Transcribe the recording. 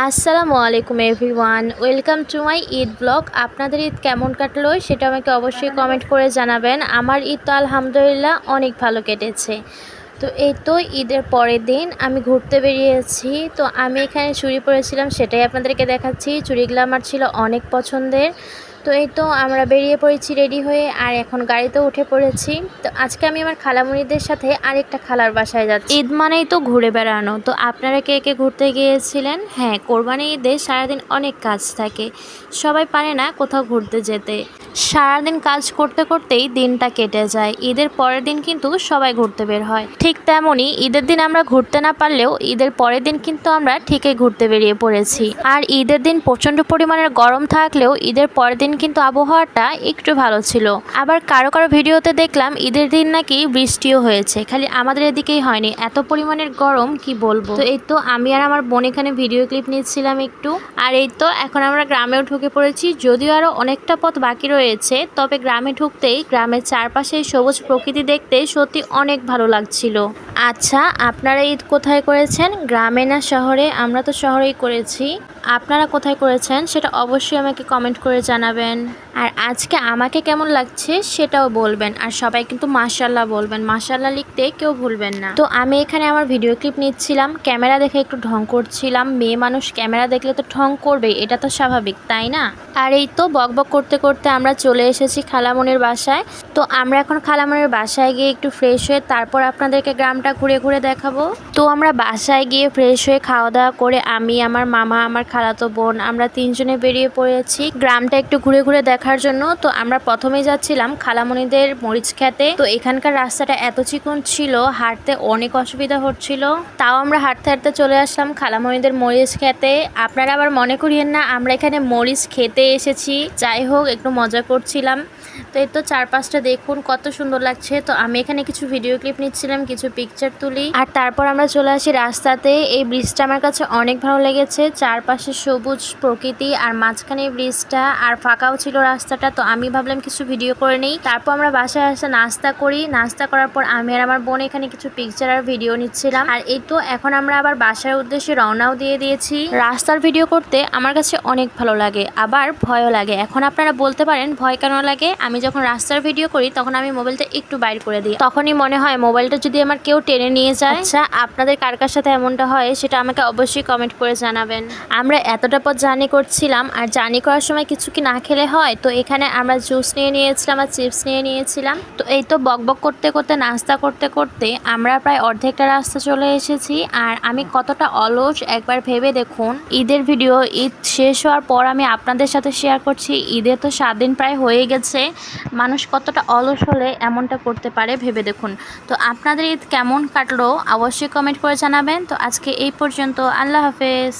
আসসালামু আলাইকুম everyone, welcome to my Eid vlog. আপনাদের ঈদ কেমন কাটলো সেটা আমাকে অবশ্যই কমেন্ট করে জানাবেন। আমার ঈদ তো আলহামদুলিল্লাহ অনেক ভালো কেটেছে। তো এই তো ঈদের পরের দিন আমি ঘুরতে বেরিয়েছি। তো আমি এখানে চুরি পরেছিলাম সেটাই আপনাদেরকে দেখাচ্ছি। চুরিগুলো আমার ছিল অনেক পছন্দের। তো এই তো আমরা বেরিয়ে পড়েছি রেডি হয়ে, আর এখন গাড়িতে উঠে পড়েছি। তো আজকে আমি আমার খালামুনিদের সাথে আরেকটা খালার বাসায় যাচ্ছি। ঈদ মানেই তো ঘুরে বেড়ানো। তো আপনারা কে কে ঘুরতে গিয়েছিলেন? হ্যাঁ কোরবানি ঈদে সারাদিন অনেক কাজ থাকে। সবাই পারে না কোথাও ঘুরতে যেতে। সারাদিন কাজ করতে করতেই দিনটা কেটে যায়। ঈদের পরের দিন কিন্তু সবাই ঘুরতে বের হয়। ঠিক তেমনই ঈদের দিন আমরা ঘুরতে না পারলেও ঈদের পরের দিন কিন্তু আমরা ঠিকই ঘুরতে বেরিয়ে পড়েছি। আর ঈদের দিন প্রচণ্ড পরিমাণের গরম থাকলেও ঈদের পরের দিন কিন্তু আবহাওয়াটা একটু ভালো ছিল। আবার কারও কারও ভিডিওতে দেখলাম ঈদের দিন নাকি বৃষ্টিও হয়েছে। খালি আমাদের এদিকেই হয়নি। এত পরিমাণের গরম, কি বলব? তো এই তো আমি আর আমার বোন এখানে ভিডিও ক্লিপ নিচ্ছিলাম একটু। আর এই তো এখন আমরা গ্রামেও ঢুকে পড়েছি। যদিও আরও অনেকটা পথ বাকি রয়েছে, তবে গ্রামে ঢুকতেই গ্রামের চারপাশে সবুজ প্রকৃতি দেখতে সত্যি অনেক ভালো লাগছিল। আচ্ছা আপনারা ঈদ কোথায় করেছেন? গ্রামে না শহরে? আমরা তো শহরেই করেছি। আপনারা কোথায় করেছেন সেটা অবশ্যই আমাকে কমেন্ট করে জানাবেন। আর আজকে আমাকে কেমন লাগছে সেটাও বলবেন। আর সবাই কিন্তু মাশাল্লাহ বলবেন। মাশাল্লাহ লিখতে কেউ ভুলবেন না। তো আমি এখানে আমার ভিডিও ক্লিপ নিচ্ছিলাম। ক্যামেরা দেখে একটু ঢং করছিলাম। মেয়ে মানুষ ক্যামেরা দেখলে তো ঢং করবে এটা তো স্বাভাবিক, তাই না? আর এই তো বকবক করতে করতে আমরা চলে এসেছি খালামনির বাসায়। তো আমরা এখন খালামনির বাসায় গিয়ে একটু ফ্রেশ হয়ে তারপর আপনাদেরকে গ্রামটা ঘুরে ঘুরে দেখাবো। তো আমরা বাসায় গিয়ে ফ্রেশ হয়ে খাওয়া দাওয়া করে আমি, আমার মামা, আমার খালাতো বোন, আমরা তিনজনে বেরিয়ে পড়েছি। গ্রামটা একটু ঘুরে ঘুরে দেখার জন্য, তো আমরা প্রথমে যাচ্ছিলাম খালামণিদের মরিচ খেতে। তো এখানকার রাস্তাটা এত চিকন ছিল, হাঁটতে অনেক অসুবিধা হচ্ছিল। তাও আমরা হাঁটতে হাঁটতে চলে আসলাম খালামণিদের মরিচ খেতে। আপনারা আবার মনে করিয়েন না, আমরা এখানে মরিচ খেতে এসেছি। যাই হোক, একটু মজা করছিলাম। তো এই তো চারপাশটা দেখুন, কত সুন্দর লাগছে। তো আমি এখানে কিছু ভিডিও ক্লিপ নিচ্ছিলাম, কিছু পিকচার তুলি। আর তারপর আমরা চলে আসি রাস্তাতে। এই ব্রিজটা আমার কাছে অনেক ভালো লেগেছে। চারপাশে সবুজ প্রকৃতি আর মাঝখানে ব্রিজটা আর ফাঁকাও ছিল রাস্তাটা, তো আমি ভাবলাম কিছু ভিডিও করে নিই। তারপর আমরা বাসায় আসে নাস্তা করি। নাস্তা করার পর আমি আর আমার বোন এখানে কিছু পিকচার আর ভিডিও নিচ্ছিলাম। আর এই তো এখন আমরা আবার বাসার উদ্দেশ্যে রওনাও দিয়ে দিয়েছি। রাস্তার ভিডিও করতে আমার কাছে অনেক ভালো লাগে, আবার ভয়ও লাগে। এখন আপনারা বলতে পারেন, ভয় কেন লাগে? আমি যখন রাস্তার ভিডিও করি তখন আমি মোবাইলটা একটু বাইর করে দিই। তখনই মনে হয় মোবাইলটা যদি আমার কেউ টেনে নিয়ে যায় আচ্ছা আপনাদের কার কার সাথে এমনটা হয় সেটা আমাকে অবশ্যই কমেন্ট করে জানাবেন। আমরা এতটা পথ জার্নি করছিলাম আর জার্নি করার সময় কিছু কি না খেলে হয়? তো এখানে আমরা জুস নিয়ে নিয়েছিলাম আর চিপস নিয়ে নিয়েছিলাম। তো এই তো বকবক করতে করতে নাস্তা করতে করতে আমরা প্রায় অর্ধেকটা রাস্তা চলে এসেছি। আর আমি কতটা অলস একবার ভেবে দেখুন ঈদের ভিডিও ঈদ শেষ হওয়ার পর আমি আপনাদের সাথে শেয়ার করছি। ঈদে তো সাত দিন প্রায় হয়ে গেছে। মানুষ কতটা অলস হলে এমনটা করতে পারে ভেবে দেখুন। তো আপনাদের ঈদ কেমন কাটলো অবশ্যই কমেন্ট করে জানাবেন। তো আজকে এই পর্যন্ত, আল্লাহ হাফেজ।